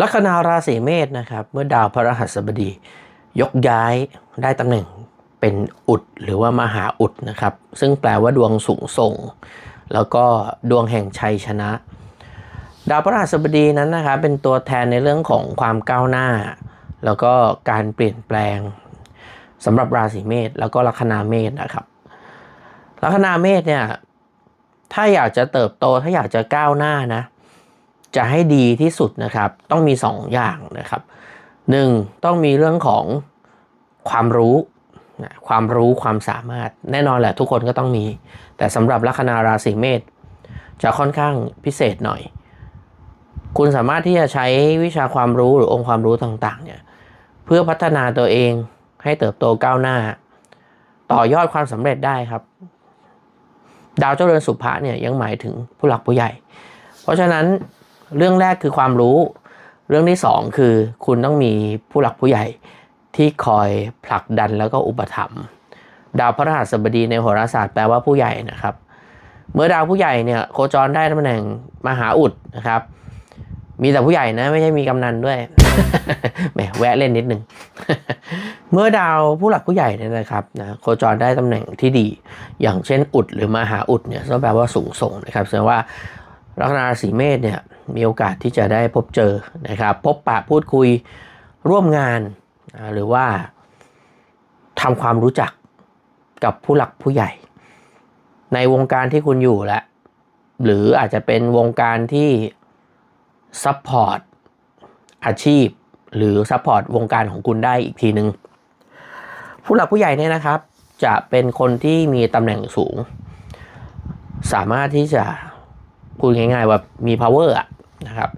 ลัคนาราศีเมษนะครับ เมื่อดาวพระรหัสบดี ยกย้ายได้ตำแหน่งเป็นอุดหรือว่ามหาอุดนะครับ ซึ่งแปลว่าดวงสูงส่ง แล้วก็ดวงแห่งชัยชนะ ดาวพระรหัสบดีนั้นนะครับเป็นตัวแทนในเรื่องของความก้าวหน้า แล้วก็การเปลี่ยนแปลงสำหรับราศีเมษแล้วก็ลัคนาเมษนะครับ ลัคนาเมษเนี่ยถ้าอยากจะเติบโตถ้าอยากจะก้าวหน้านะ จะให้ดีที่สุดนะครับ ต้องมี2ออย่างนะครับ 1. ต้องมีเรื่องของความรู้นะความรู้ความสามารถแน่นอนแหละทุกคนก็ต้องมี แต่สำหรับลัคนาราศีเมษจะค่อนข้างพิเศษหน่อย คุณสามารถที่จะใช้วิชาความรู้หรือองค์ความรู้ต่างๆเนี่ยเพื่อพัฒนาตัวเองให้เติบโตก้าวหน้า ต่อยอดความสำเร็จได้ครับ ดาวเจ้าเรือนสุภะเนี่ยยังหมายถึงผู้หลักผู้ใหญ่ เพราะฉะนั้น เรื่องแรกคือความรู้ เรื่องที่สองคือคุณต้องมีผู้หลักผู้ใหญ่ที่คอยผลักดันแล้วก็อุปถัมภ์ดาวพระรหัสบดีในโหราศาสตร์แปลว่าผู้ใหญ่นะครับ เมื่อดาวผู้ใหญ่เนี่ยโคจรได้ตำแหน่งมหาอุดนะครับ มีแต่ผู้ใหญ่นะไม่ใช่มีกำนันด้วยแหมแวะเล่นนิดนึง เมื่อดาวผู้หลักผู้ใหญ่เนี่ยนะครับนะโคจรได้ตำแหน่งที่ดี อย่างเช่นอุดหรือมหาอุดเนี่ยก็แปลว่าสูงส่งนะครับแสดงว่าลัคนาราศีเมษเนี่ย มีโอกาสที่จะได้พบเจอนะครับ พบปะพูดคุยร่วมงาน หรือว่าทำความรู้จักกับผู้หลักผู้ใหญ่ ในวงการที่คุณอยู่แล้วหรืออาจจะเป็นวงการที่ซัพพอร์ตอาชีพ หรือซัพพอร์ตวงการของคุณได้อีกทีหนึง่งผู้หลักผู้ใหญ่เนี่ยนะครับ จะเป็นคนที่มีตำแหน่งสูง สามารถที่จะพูดง่ายๆว่ามี power อะ นะครับ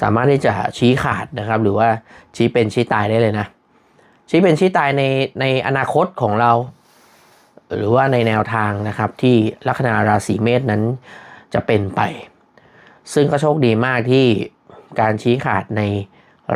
สามารถที่จะชี้ขาดนะครับ หรือว่าชี้เป็นชี้ตายได้เลยนะ ชี้เป็นชี้ตายในในอนาคตของเรา หรือว่าในแนวทางนะครับที่ลัคนาราศีเมษนั้นจะเป็นไป ซึ่งก็โชคดีมากที่การชี้ขาดใน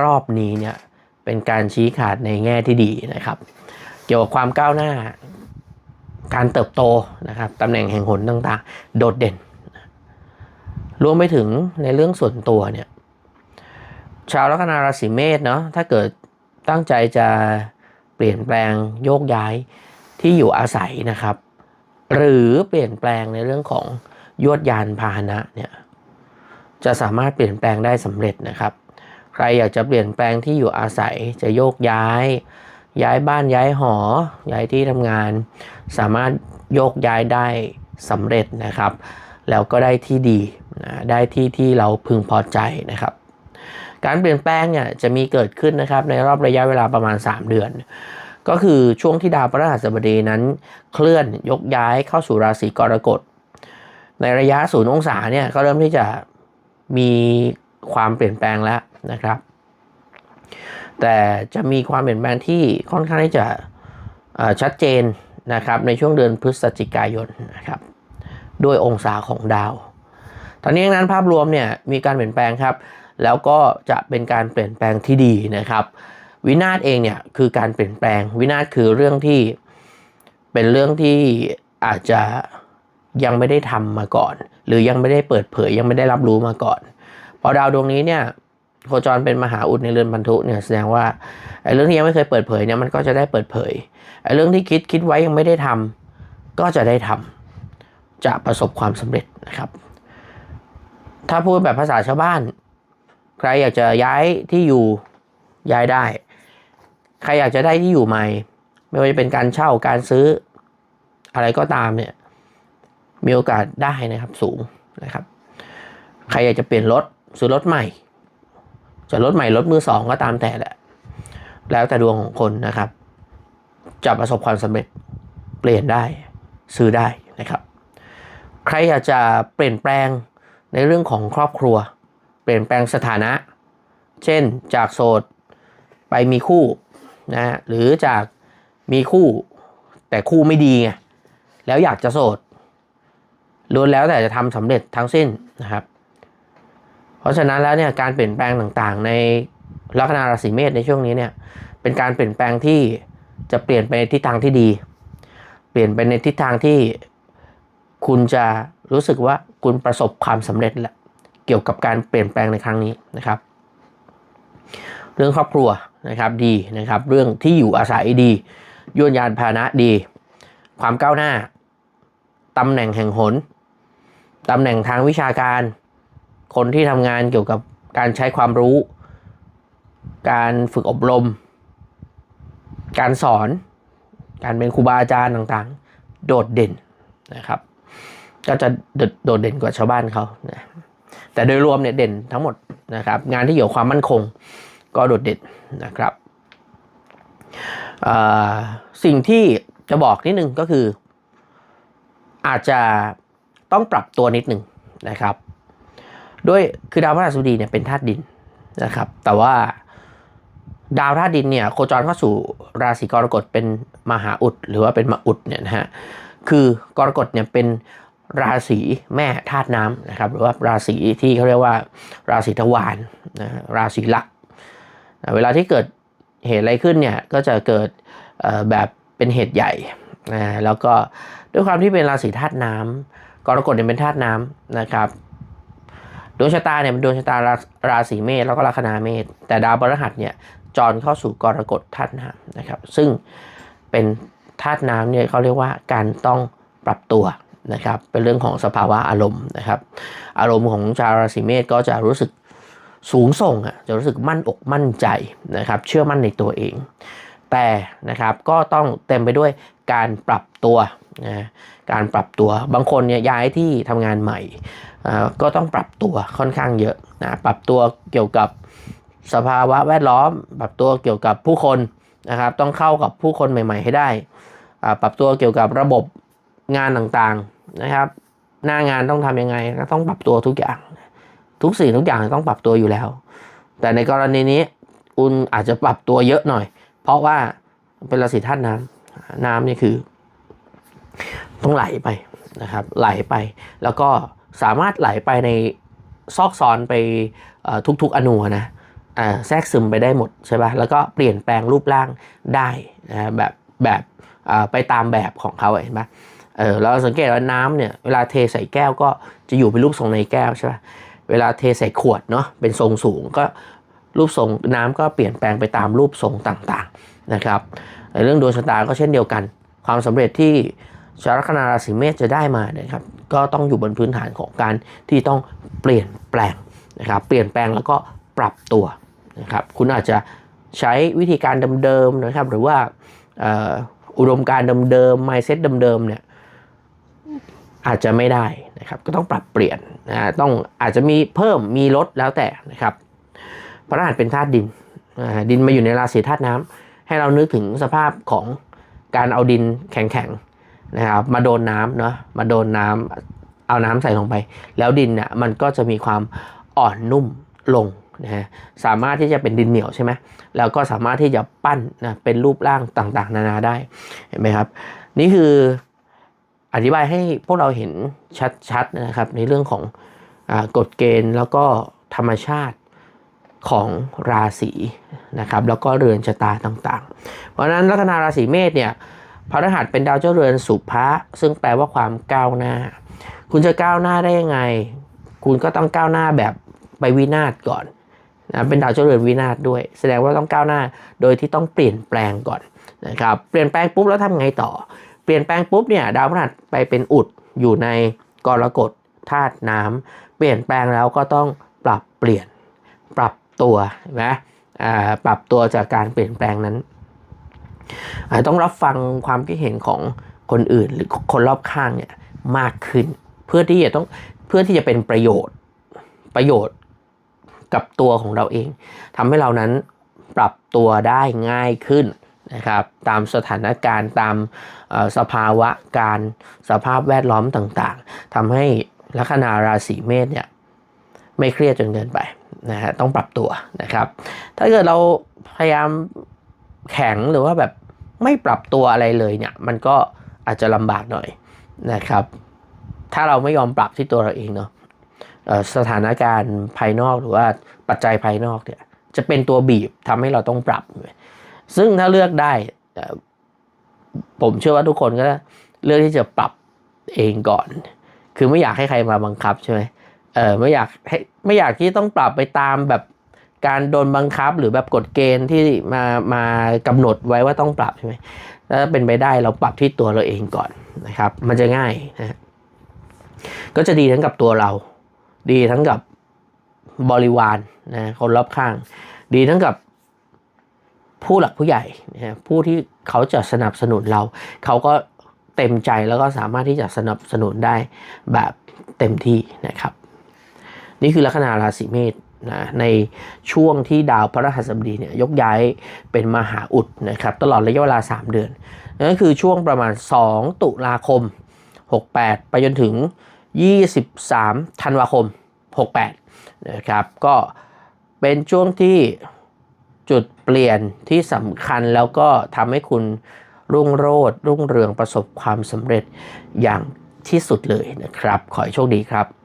รอบนี้เนี่ยเป็นการชี้ขาดในแง่ที่ดีนะครับ เกี่ยวกับความก้าวหน้า การเติบโตนะครับตำแหน่งแห่งหนต่างๆ โดดเด่น รวมไปถึงในเรื่องส่วนตัวเนี่ยชาวลัคนาราศีเมษเนาะถ้าเกิดตั้งใจจะเปลี่ยนแปลงโยกย้ายที่อยู่อาศัยนะครับ หรือเปลี่ยนแปลงในเรื่องของยวดยานพาหนะเนี่ยจะสามารถเปลี่ยนแปลงได้สำเร็จนะครับ ใครอยากจะเปลี่ยนแปลงที่อยู่อาศัยจะโยกย้าย ย้ายบ้านย้ายหอ ย้ายที่ทำงาน สามารถโยกย้ายได้สำเร็จนะครับ แล้วก็ได้ที่ดี ได้ที่ที่เราพึงพอใจนะครับ การเปลี่ยนแปลงเนี่ยจะมีเกิดขึ้นนะครับในรอบระยะเวลาประมาณ 3 เดือน ก็คือช่วงที่ดาวพฤหัสบดีนั้น เคลื่อนยกย้ายเข้าสู่ราศีกรกฎ ในระยะศูนย์องศาเนี่ยก็เริ่มที่จะมีความเปลี่ยนแปลงแล้วนะครับ แต่จะมีความเปลี่ยนแปลงที่ค่อนข้างที่จะชัดเจนนะครับในช่วงเดือนพฤศจิกายนนะครับด้วยองศาของดาว ตอนนี้นั้นภาพรวมเนี่ยมีการเปลี่ยนแปลงครับ แล้วก็จะเป็นการเปลี่ยนแปลงที่ดีนะครับ วินาศเองเนี่ยคือการเปลี่ยนแปลง วินาศคือเรื่องที่เป็นเรื่องที่อาจจะยังไม่ได้ทำมาก่อน หรือยังไม่ได้เปิดเผยยังไม่ได้รับรู้มาก่อนพอดาวดวงนี้เนี่ยโคจรเป็นมหาอุดในเรือนพันธุเนี่ยแสดงว่าไอ้เรื่องที่ยังไม่เคยเปิดเผยเนี่ยมันก็จะได้เปิดเผยไอ้เรื่องที่คิดคิดไว้ยังไม่ได้ทำก็จะได้ทำจะประสบความสำเร็จนะครับ ถ้าพูดแบบภาษาชาวบ้าน ใครอยากจะย้ายที่อยู่ย้ายได้ ใครอยากจะได้ที่อยู่ใหม่ ไม่ว่าจะเป็นการเช่าการซื้อ อะไรก็ตามเนี่ย มีโอกาสได้นะครับสูงนะครับ ใครอยากจะเปลี่ยนรถซื้อรถใหม่ จะรถใหม่รถมือสองก็ตามแต่แหละ แล้วแต่ดวงของคนนะครับ จะประสบความสำเร็จเปลี่ยนได้ซื้อได้นะครับ ใครอยากจะเปลี่ยนแปลง ในเรื่องของครอบครัว เปลี่ยนแปลงสถานะ เช่นจากโสดไปมีคู่นะหรือจากมีคู่แต่คู่ไม่ดีไงแล้วอยากจะโสดล้วนแล้วแต่จะทำสำเร็จทั้งสิ้นนะครับ เพราะฉะนั้นแล้วเนี่ยการเปลี่ยนแปลงต่างๆ ในลัคนาราศีเมษในช่วงนี้เนี่ยเป็นการเปลี่ยนแปลงที่จะเปลี่ยนไปในทิศทางที่ดี เปลี่ยนไปในทิศทางที่คุณจะ รู้สึกว่าคุณประสบความสำเร็จแล้วเกี่ยวกับการเปลี่ยนแปลงในครั้งนี้นะครับ เรื่องครอบครัวนะครับดีนะครับ เรื่องที่อยู่อาศัยดียวดยานพาหนะดี ความก้าวหน้าตำแหน่งแห่งหนตำแหน่งทางวิชาการ คนที่ทำงานเกี่ยวกับการใช้ความรู้ การฝึกอบรม การสอน การเป็นครูบาอาจารย์ต่างๆ โดดเด่นนะครับ ก็จะโดดเด่นกว่าชาวบ้านเขานะแต่โดยรวมเนี่ยเด่นทั้งหมดนะครับ งานที่เกี่ยวกับความมั่นคงก็โดดเด่นนะครับสิ่งที่จะบอกนิดนึงก็คือ อาจจะต้องปรับตัวนิดนึงนะครับ ด้วยคือดาวพฤหัสบดีเนี่ยเป็นธาตุดินนะครับ แต่ว่าดาวธาตุดินเนี่ยโคจรเข้าสู่ราศีกรกฎเป็นมหาอุดหรือว่าเป็นมอุดเนี่ยนะฮะคือกรกฎเนี่ยเป็น ราศีแม่ธาตุน้ำนะครับหรือว่าราศีที่เขาเรียกว่าราศีทวารนะราศีลักเวลาที่เกิดเหตุอะไรขึ้นเนี่ยก็จะเกิดแบบเป็นเหตุใหญ่นะแล้วก็ด้วยความที่เป็นราศีธาตุน้ำกรกฎเนี่ยเป็นธาตุน้ำนะครับดวงชะตาเนี่ยเป็นดวงชะตาราราศีเมษแล้วก็ลัคนาเมษแต่ดาวพฤหัสเนี่ยจรเข้าสู่กรกฎธาตุน้ำนะครับ ซึ่งเป็นธาตุน้ำเนี่ยเขาเรียกว่าการต้องปรับตัว นะครับเป็นเรื่องของสภาวะอารมณ์นะครับ อารมณ์ของชาวราศีเมษก็จะรู้สึกสูงส่งอะจะรู้สึกมั่นอกมั่นใจนะครับ เชื่อมั่นในตัวเอง แต่นะครับก็ต้องเต็มไปด้วยการปรับตัวนะการปรับตัวบางคนเนี่ยย้ายที่ทำงานใหม่ก็ต้องปรับตัวค่อนข้างเยอะนะปรับตัวเกี่ยวกับสภาวะแวดล้อม ปรับตัวเกี่ยวกับผู้คนนะครับ ต้องเข้ากับผู้คนใหม่ ๆ ให้ได้ ปรับตัวเกี่ยวกับระบบงานต่างๆ นะครับ หน้างานต้องทำยังไงก็ต้องปรับตัวทุกอย่าง ทุกสิ่งทุกอย่างต้องปรับตัวอยู่แล้ว แต่ในกรณีนี้อุนอาจจะปรับตัวเยอะหน่อย เพราะว่าเป็นราศีธาตุน้ำน้ำนี่คือ ต้องไหลไปนะครับ ไหลไปแล้วก็สามารถไหลไปในซอกซอนไปทุกๆอนูนะแทรกซึมไปได้หมดใช่ปะ่ะแล้วก็เปลี่ยนแปลงรูปร่างได้นะแบบแบบไปตามแบบของเขาเห็นป่ะ เออเราสังเกตว่าน้ำเนี่ยเวลาเทใส่แก้วก็จะอยู่เป็นรูปทรงในแก้วใช่ปะเวลาเทใส่ขวดเนาะเป็นทรงสูงก็รูปทรงน้ำก็เปลี่ยนแปลงไปตามรูปทรงต่างๆนะครับเรื่องดวงชะตาก็เช่นเดียวกัน ความสำเร็จที่ชาวลัคนาราศีเมษจะได้มาเนี่ยครับก็ต้องอยู่บนพื้นฐานของการที่ต้องเปลี่ยนแปลงนะครับเปลี่ยนแปลงแล้วก็ปรับตัวนะครับคุณอาจจะใช้วิธีการเดิมๆนะครับหรือว่าอุดมการเดิมๆ mindset เดิมๆเนี่ย อาจจะไม่ได้นะครับก็ต้องปรับเปลี่ยนนะต้องอาจจะมีเพิ่มมีลดแล้วแต่นะครับพระรหัสเป็นธาตุดินดินมาอยู่ในราศีธาตุน้ำให้เรานึกถึงสภาพของการเอาดินแข็งๆนะครับมาโดนน้ำเนาะมาโดนน้ำเอาน้ำใส่ลงไป แล้วดินเนี่ยมันก็จะมีความอ่อนนุ่มลงนะฮะสามารถที่จะเป็นดินเหนียวใช่ไหมแล้วก็สามารถที่จะปั้นนะเป็นรูปร่างต่างๆ นานาได้เห็นไหมครับ นี่คือ อธิบายให้พวกเราเห็นชัดๆนะครับในเรื่องของอกฎเกณฑ์แล้วก็ธรรมชาติของราศีนะครับแล้วก็เรือนชะตาต่างๆ เพราะฉะนั้นลัคนาราศีเมษเนี่ยพระรหัสเป็นดาวเจ้าเรือนสุภะซึ่งแปลว่าความก้าวหน้า คุณจะก้าวหน้าได้ยังไง คุณก็ต้องก้าวหน้าแบบไปวินาศก่อนนะเป็นดาวเจ้าเรือนวินาศด้วย แสดงว่าต้องก้าวหน้าโดยที่ต้องเปลี่ยนแปลงก่อนนะครับเปลี่ยนแปลงปุ๊บแล้วทำไงต่อ เปลี่ยนแปลงปุ๊บเนี่ยดาวพฤหัสไปเป็นอุดอยู่ในกรกฎธาตุน้ำเปลี่ยนแปลงแล้วก็ต้องปรับเปลี่ยนปรับตัวนะปรับตัวจากการเปลี่ยนแปลงนั้น ต้องรับฟังความคิดเห็นของคนอื่นหรือคนรอบข้างเนี่ยมากขึ้น เพื่อที่จะต้องเพื่อที่จะเป็นประโยชน์ประโยชน์กับตัวของเราเองทำให้เรานั้นปรับตัวได้ง่ายขึ้น นะครับตามสถานการณ์ตามสภาวะการสภาพแวดล้อมต่างๆทำให้ลัคนาราศีเมษเนี่ยไม่เครียดจนเกินไปนะฮะต้องปรับตัวนะครับ ถ้าเกิดเราพยายามแข็งหรือว่าแบบไม่ปรับตัวอะไรเลยเนี่ย มันก็อาจจะลำบากหน่อยนะครับ ถ้าเราไม่ยอมปรับที่ตัวเราเองเนาะสถานการณ์ภายนอกหรือว่าปัจจัยภายนอกเนี่ยจะเป็นตัวบีบทำให้เราต้องปรับ ซึ่งถ้าเลือกได้ผมเชื่อว่าทุกคนก็เลือกที่จะปรับเองก่อน คือไม่อยากให้ใครมาบังคับใช่ไหมเออไม่อยากให้ไม่อยากที่ต้องปรับไปตามแบบการโดนบังคับหรือแบบกฎเกณฑ์ที่มามากำหนดไว้ว่าต้องปรับใช่ไหมถ้าเป็นไปได้เราปรับที่ตัวเราเองก่อนนะครับ มันจะง่ายนะฮะก็จะดีทั้งกับตัวเรา ดีทั้งกับบริวารนะคนรอบข้าง ดีทั้งกับ ผู้หลักผู้ใหญ่นะฮะผู้ที่เขาจะสนับสนุนเรา เขาก็เต็มใจแล้วก็สามารถที่จะสนับสนุนได้แบบเต็มที่นะครับ นี่คือลัคนาราศีเมษนะในช่วงที่ดาวพระรหัสบดีเนี่ยยกย้ายเป็นมหาอุดนะครับตลอดระยะเวลา 3 เดือนนั่นก็คือช่วงประมาณ 2 ตุลาคม 68 ไปจนถึง 23 ธันวาคม 68 นะครับ ก็เป็นช่วงที่ จุดเปลี่ยนที่สำคัญแล้วก็ทำให้คุณรุ่งโรจน์รุ่งเรืองประสบความสำเร็จอย่างที่สุดเลยนะครับ ขอให้โชคดีครับ